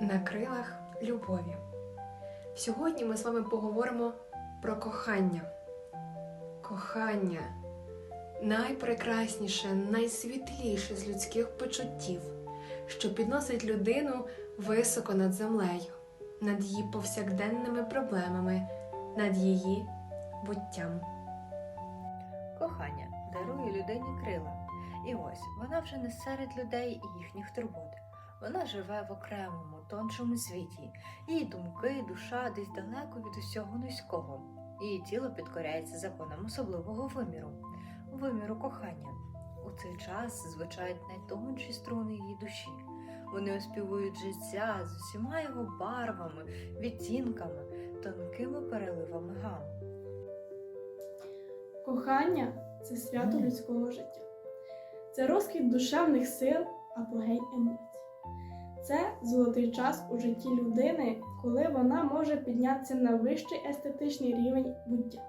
на крилах любові. Сьогодні ми з вами поговоримо про кохання. Кохання найпрекрасніше, найсвітліше з людських почуттів, що підносить людину високо над землею, над її повсякденними проблемами, над її буттям. Кохання дарує людині крила. І ось вона вже не серед людей і їхніх турбот. Вона живе в окремому, тоншому світі. Її думки, душа десь далеко від усього низького. Її тіло підкоряється законам особливого виміру, виміру кохання. У цей час звучають найтонші струни її душі. Вони оспівують життя з усіма його барвами, відтінками, тонкими переливами гам. Кохання це свято людського життя. Це розквіт душевних сил, апогей емоцій. Це золотий час у житті людини, коли вона може піднятися на вищий естетичний рівень буття,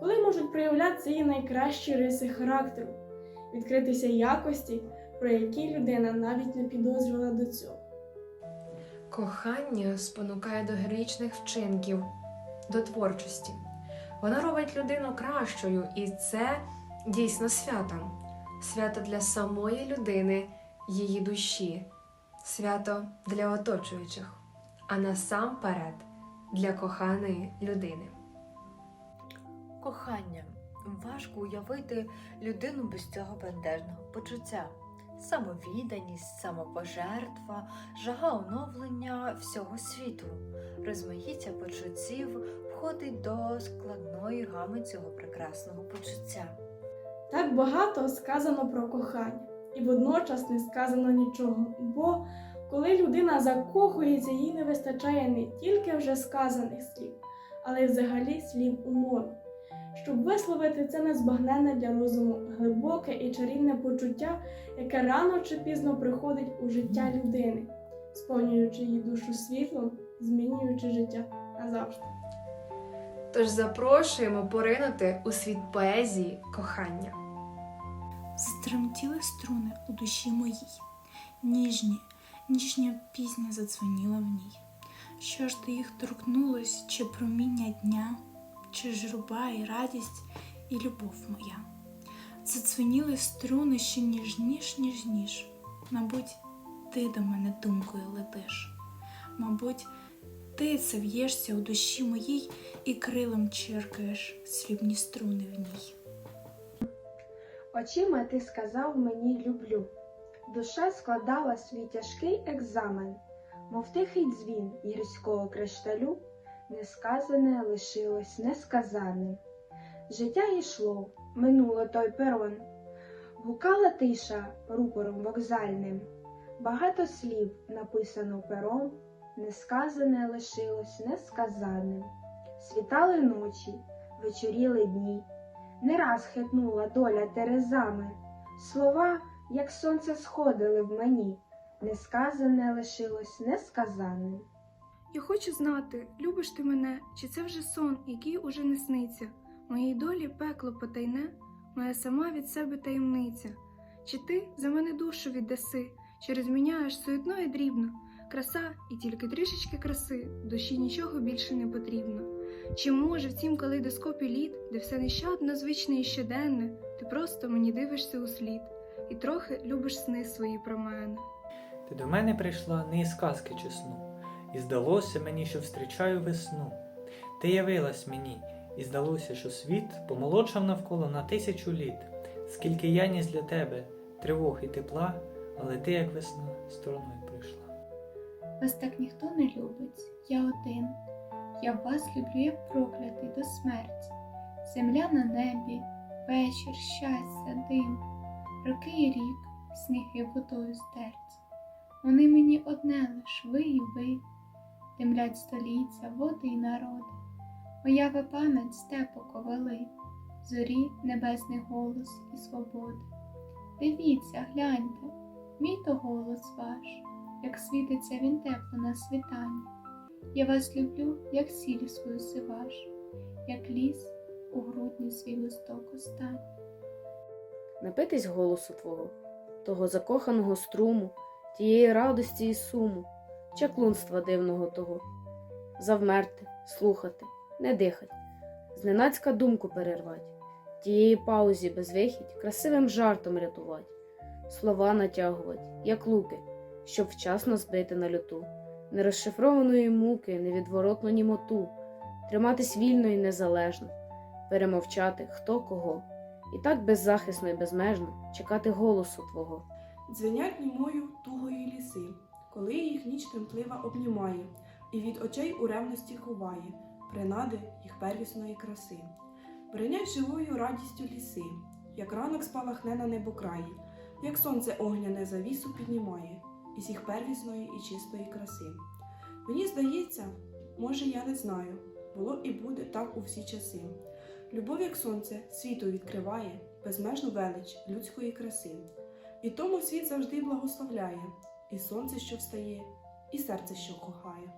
коли можуть проявлятися її найкращі риси характеру, відкритися якості, про які людина навіть не підозрювала до цього. Кохання спонукає до героїчних вчинків, до творчості. Вона робить людину кращою, і це дійсно свято. Свято для самої людини, її душі, свято для оточуючих, а насамперед для коханої людини. Кохання. Важко уявити людину без цього бентежного почуття. Самовідданість, самопожертва, жага оновлення всього світу, розмаїття почуттів входить до складної гами цього прекрасного почуття. Так багато сказано про кохання, і водночас не сказано нічого. Бо коли людина закохується, їй не вистачає не тільки вже сказаних слів, але й взагалі слів у мові. Щоб висловити це незбагненне для розуму глибоке і чарівне почуття, яке рано чи пізно приходить у життя людини, сповнюючи її душу світлом, змінюючи життя назавжди. Тож запрошуємо поринути у світ поезії кохання. Затремтіли струни у душі моїй, ніжні, ніжня пісня задзвоніла в ній. Що ж до їх торкнулось, чи проміння дня, чи журба і радість, і любов моя. Задзвоніли струни ще ніжніш, ніжніш. Мабуть, ти до мене думкою летиш. Мабуть, ти це в'єшся у душі моїй і крилом черкаєш срібні струни в ній. Очима ти сказав мені люблю. Душа складала свій тяжкий екзамен, мов тихий дзвін гірського кришталю, несказане лишилось несказаним. Життя йшло, минуло той перон, гукала тиша рупором вокзальним. Багато слів написано пером, несказане лишилось несказаним. Світали ночі, вечоріли дні. Не раз хитнула доля терезами, слова, як сонце, сходили в мені, несказане лишилось несказаним. Я хочу знати, любиш ти мене, чи це вже сон, який уже не сниться. Моїй долі пекло потайне, моя сама від себе таємниця. Чи ти за мене душу віддаси, чи розміняєш суетно і дрібно, краса і тільки трішечки краси, душі нічого більше не потрібно. Чи може в цім калейдоскопі літ, де все нещадно, звичне і щоденне, ти просто мені дивишся у слід і трохи любиш сни свої про мене. Ти до мене прийшла не із казки чи сну, і здалося мені, що встрічаю весну. Ти явилась мені, і здалося, що світ помолодшав навколо на тисячу літ, скільки я ніс для тебе тривог і тепла, але ти, як весна, стороною прийшла. Вас так ніхто не любить, я один. Я вас люблю, як проклятий до смерті. Земля на небі, вечір, щастя, дим, роки і рік, сніг і водою стерті. Вони мені одне лиш ви і ви, Темлять століття, води й народи. Моя ви пам'ять степу ковали, зорі, небесний голос і свободи. Дивіться, гляньте, мій то голос ваш, як світиться він тепло на світанні. Я вас люблю, як сіль свою сиваш, як ліс у грудні свій листок останній. напитись голосу Твого, того закоханого струму, тієї радості і суму, чаклунства дивного того. Завмерти, слухати, не дихать, зненацька думку перервать, тієї паузі безвихідь красивим жартом рятувать, слова натягувать, як луки, щоб вчасно збити на люту, нерозшифрованої муки, невідворотну німоту, триматись вільно і незалежно, перемовчати хто кого, і так беззахисно і безмежно чекати голосу твого. Дзвенять німою тугою ліси, коли їх ніч тремтлива обнімає, і від очей у ревності ховає принади їх первісної краси. Бринять живою радістю ліси, як ранок спалахне на небокраї, як сонце огняне завісу піднімає із їх первісної і чистої краси. Мені здається, може, я не знаю, було і буде так у всі часи. Любов, як сонце, світу відкриває безмежну велич людської краси. І тому світ завжди благословляє, і сонце, що встає, і серце, що кохає.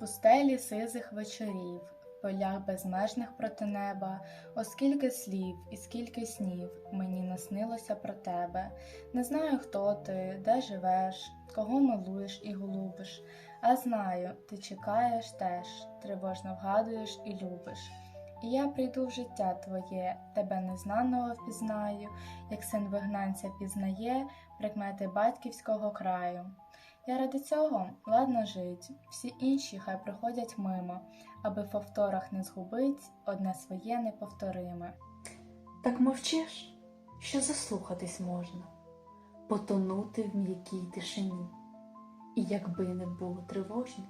Пустелі сизих вечорів, в полях безмежних проти неба, оскільки слів і скільки снів мені наснилося про тебе. Не знаю, хто ти, де живеш, кого милуєш і голубиш, а знаю, ти чекаєш теж, тривожно вгадуєш і любиш. І я прийду в життя твоє, тебе незнаного впізнаю, як син вигнанця пізнає прикмети батьківського краю. Я ради цього ладно жить, всі інші хай проходять мимо, аби в повторах не згубить одне своє неповториме. Так мовчиш, що заслухатись можна, потонути в м'якій тишині. І якби не було тривожно,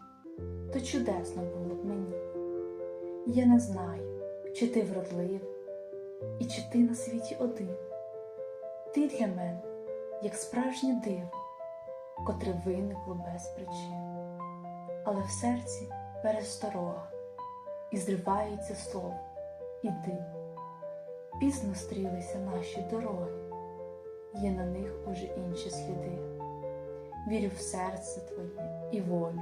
то чудесно було б мені. Я не знаю, чи ти вродливий, і чи ти на світі один. Ти для мене, як справжнє диво, котре виникло без причин. Але в серці пересторога, і зривається слово іди. Пізно стрілися наші дороги, є на них уже інші сліди. Вірю в серце твоє і волю,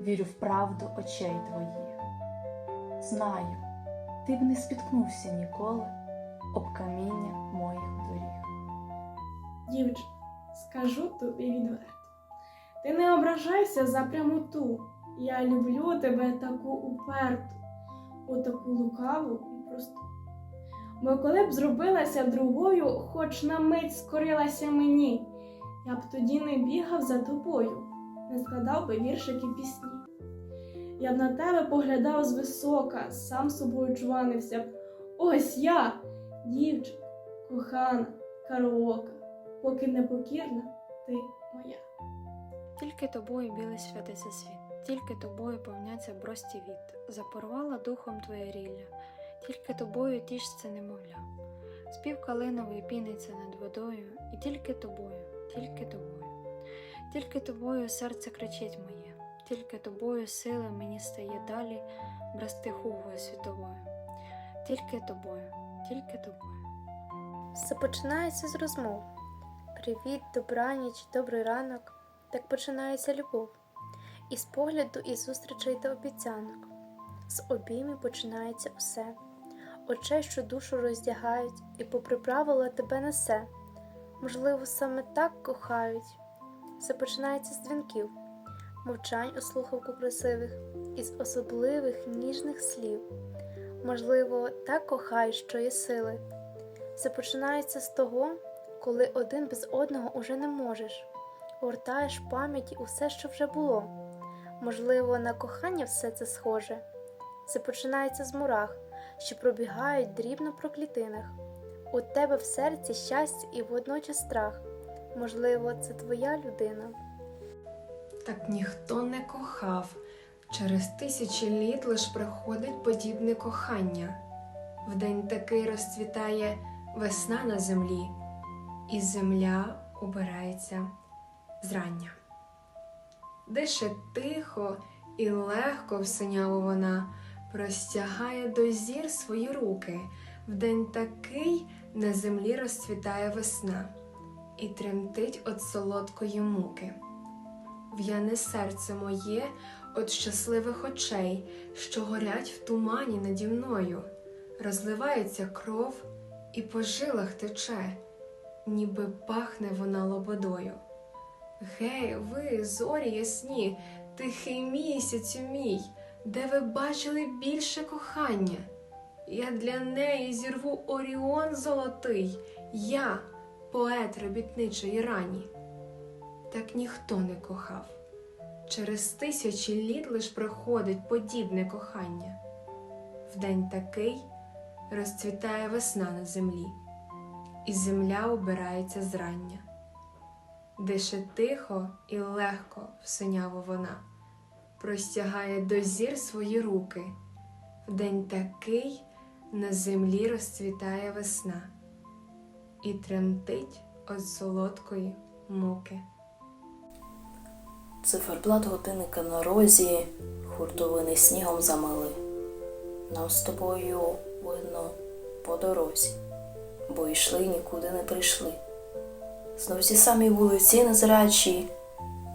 вірю в правду очей твоїх. Знаю, ти б не спіткнувся ніколи об каміння моїх доріг. Дівче, скажу тобі відверто. Ти не ображайся за прямоту. Я люблю тебе таку уперту, отаку лукаву і просту. Бо коли б зробилася другою, хоч на мить скорилася мені, я б тоді не бігав за тобою, не складав би віршики пісні. Я б на тебе поглядав звисока, сам собою чванився б. Ось я, дівчинка, кохана, караока, поки непокірна ти моя. Тільки тобою білий святиться світ, тільки тобою повняться брості віт, запорвала духом твоє рілля, тільки тобою тішся немовля. Спів калиновий піниться над водою, і тільки тобою, тільки тобою, тільки тобою серце кричить моє, тільки тобою сила мені стає далі брести хугою світовою, тільки тобою, тільки тобою. Все починається з розмов. Привіт, добраніч, добрий ранок. Так починається любов. Із погляду, і зустрічей та обіцянок. З обіймів починається усе. Очей, що душу роздягають, і попри правила тебе несе. Можливо, саме так кохають. Все починається з дзвінків, мовчань у слухавку красивих, із особливих ніжних слів. Можливо, так кохають, що є сили. Все починається з того, коли один без одного уже не можеш, гортаєш в пам'яті усе, що вже було. Можливо, на кохання все це схоже. Це починається з мурах, що пробігають дрібно по клітинах. У тебе в серці щастя і водночас страх. Можливо, це твоя людина. Так ніхто не кохав. Через тисячі літ лиш приходить подібне кохання. Вдень такий розцвітає весна на землі, і земля убирається зрання. Дише тихо і легко в синяву вона простягає до зір свої руки. Вдень такий на землі розцвітає весна і тремтить от солодкої муки. В'яне серце моє от щасливих очей, що горять в тумані наді мною, розливається кров і по жилах тече, ніби пахне вона лободою. Гей, ви, зорі ясні, тихий місяцю мій, де ви бачили більше кохання. Я для неї зірву Оріон золотий, я, поет робітничої рані. Так ніхто не кохав. Через тисячі літ лиш проходить подібне кохання. В день такий розцвітає весна на землі, і земля убирається зрання. Дише тихо і легко в синяву вона, простягає до зір свої руки. В день такий на землі розцвітає весна і тремтить від солодкої муки. Циферблат годинника на розі, хуртовини снігом замили. Нам з тобою видно по дорозі, бо йшли нікуди не прийшли. Знов ті самі вулиці незрячі,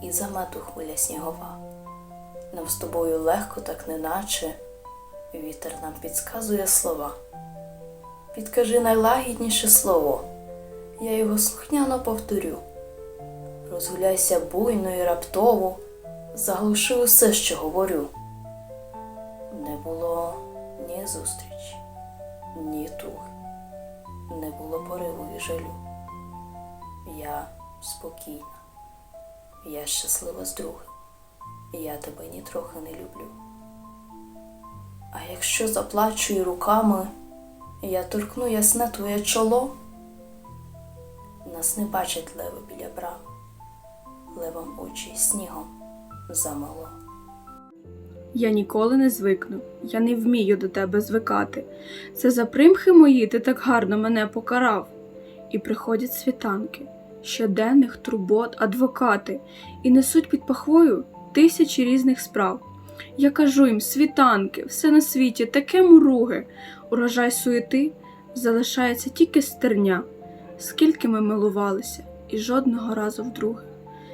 і замету хвиля снігова. Нам з тобою легко, так неначе, вітер нам підказує слова. Підкажи найлагідніше слово, я його слухняно повторю. Розгуляйся буйно і раптово, заглуши усе, що говорю. Не було ні зустрічі, ні туги, не було пориву і жалю. Я спокійна, я щаслива з другим, я тебе нітрохи не люблю. А якщо заплачу і руками, я торкну ясне твоє чоло, нас не бачать леви біля брами левом очі снігом замело. Я ніколи не звикну, я не вмію до тебе звикати. Це за примхи мої ти так гарно мене покарав. І приходять світанки, щоденних турбот, адвокати, і несуть під пахвою тисячі різних справ. Я кажу їм, світанки, все на світі таке муруге, урожай суєти залишається тільки стерня. Скільки ми милувалися, і жодного разу вдруге.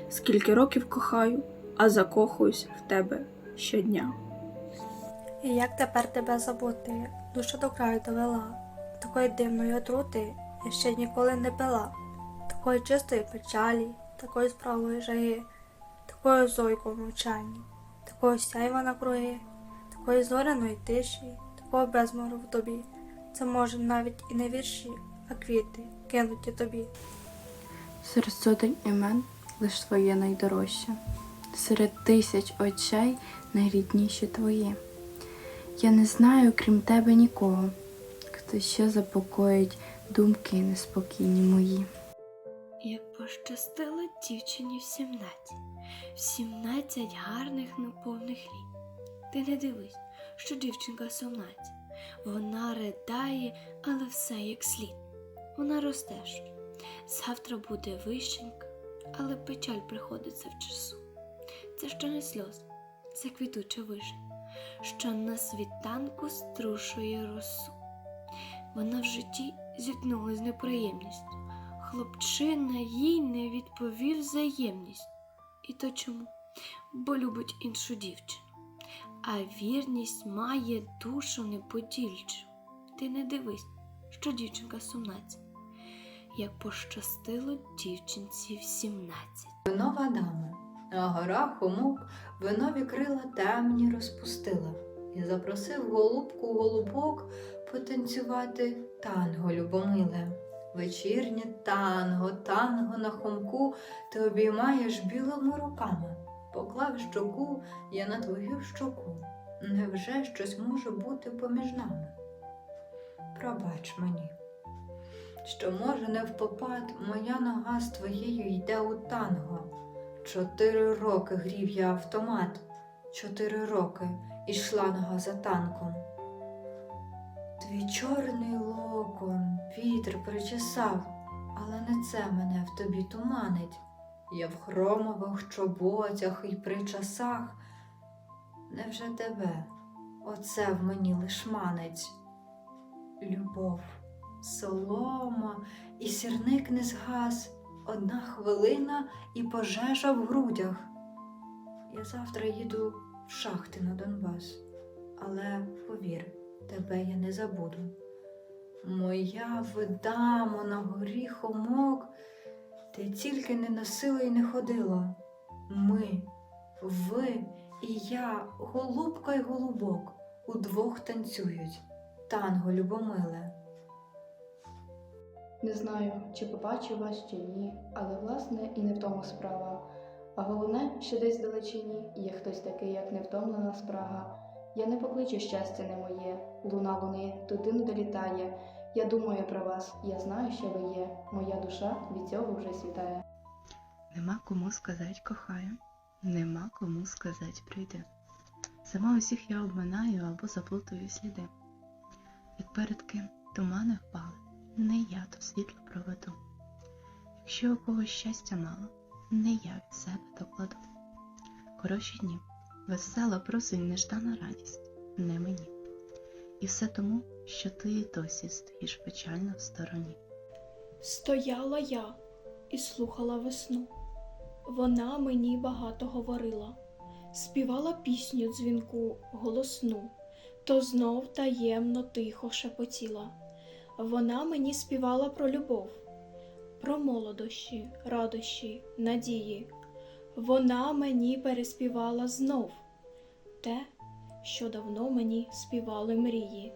Скільки років кохаю, а закохуюсь в тебе щодня. І як тепер тебе забути? Душа до краю довела. Такої дивної отрути я ще ніколи не пила. Такої чистої печалі, такої справої жаги, такої зойку в мовчанні, такої сяйва на круги, такої зоряної тиші, такого безмору в тобі. Це може навіть і не вірші, а квіти, кинуті тобі. Серед сотень імен лиш твоє найдорожче, серед тисяч очей найрідніші твої. Я не знаю, крім тебе, нікого, хто ще запокоїть думки неспокійні мої. Як пощастило дівчині в сімнадцять, в сімнадцять гарних неповних літ. Ти не дивись, що дівчинка сумнадцять. Вона ридає, але все як слід. Вона ростеш. Завтра буде вищенька, але печаль приходиться в часу. Це ще не сльоз, це квітуча вишень, що на світанку струшує росу. Вона в житті зіткнулася з неприємністю. Хлопчина їй не відповів взаємність. І то чому? Бо любить іншу дівчину. А вірність має душу неподільчу. Ти не дивись, що дівчинка сумнадцять, як пощастило дівчинці в сімнадцять. Винова дама, на горах умок винові крила темні розпустила і запросив голубку голубок потанцювати танго любомиле. Вечірнє танго, танго на хомку ти обіймаєш білими руками. Поклав щоку я на твою щоку. Невже щось може бути поміж нами? Пробач мені, що може не впопад моя нога з твоєю йде у танго. Чотири роки грів я автомат, чотири роки ішла нога за танком. Твій чорний локон вітер причесав, але не це мене в тобі туманить. Я в хромових чоботях і при часах. Невже тебе оце в мені лиш манить? Любов, солома і сірник не згас, одна хвилина і пожежа в грудях. Я завтра їду в шахти на Донбас, але повір, тебе я не забуду. Моя видамо на горі хомок, Ти тільки не носила і не ходила. Ми, ви і я, голубка й голубок, удвох танцюють. Танго любомиле. Не знаю, чи побачу вас, чи ні, але власне і не в тому справа. А головне, що десь вдалечині є хтось такий, як невтомлена спрага. Я не покличу щастя не моє, луна луни туди не долітає. Я думаю про вас, я знаю, що ви є. Моя душа від цього вже світає. Нема кому сказать кохаю, нема кому сказать прийди. Сама усіх я обминаю або заплутую сліди. Як перед ким тумани впали, не я то світло проведу. Якщо у когось щастя мало, не я від себе докладу. Хороші дні, весела просить неждана радість, не мені. І все тому, що ти досі стоїш печально в стороні. Стояла я і слухала весну. Вона мені багато говорила, співала пісню дзвінку голосну, то знов таємно тихо шепотіла. Вона мені співала про любов, про молодощі, радощі, надії. Вона мені переспівала знов те, що давно мені співали мрії.